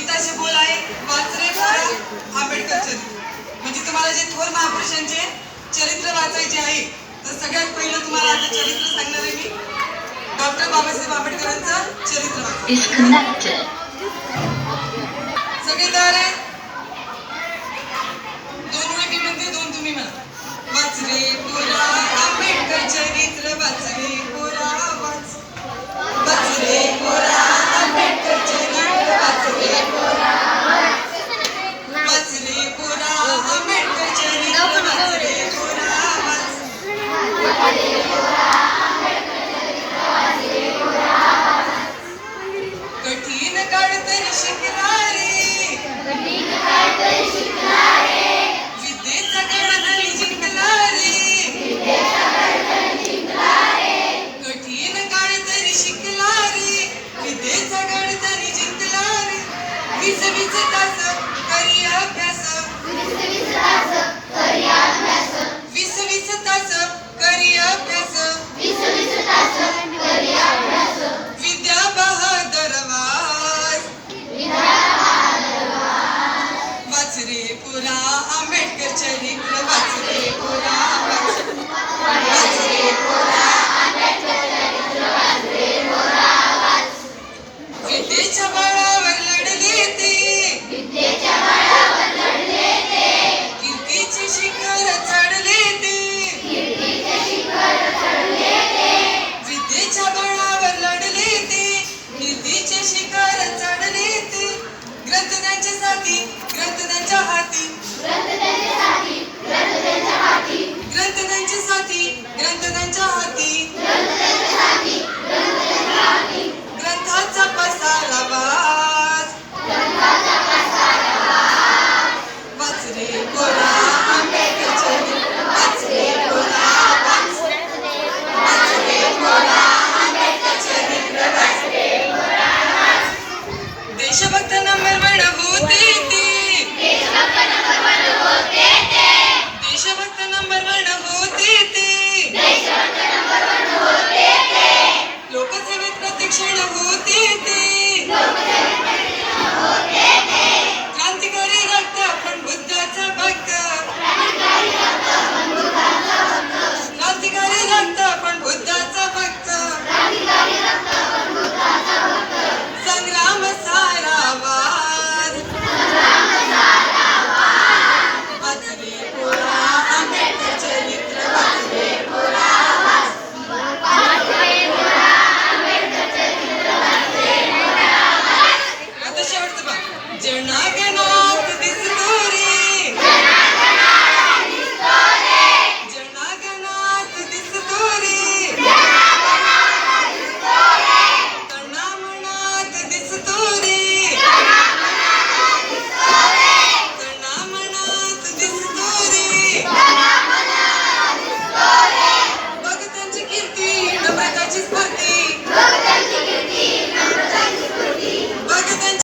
गीताचे बोल आहे वाचरे आंबेडकर चरित्र म्हणजे तुम्हाला जे थोर महापुरुषांचे चरित्र वाचायचे आहे तर सगळ्यात पहिलं तुम्हाला आता चरित्र सांगणार आहे मी. डॉक्टर बाबासाहेब आंबेडकरांचं चरित्र वाचायचं वाचरे पुरा आंबेडकर चरित्र वाचरे पुरा त्यांच्या साथी ग्रंथ त्यांच्या हाती. ग्रंथ त्यांच्या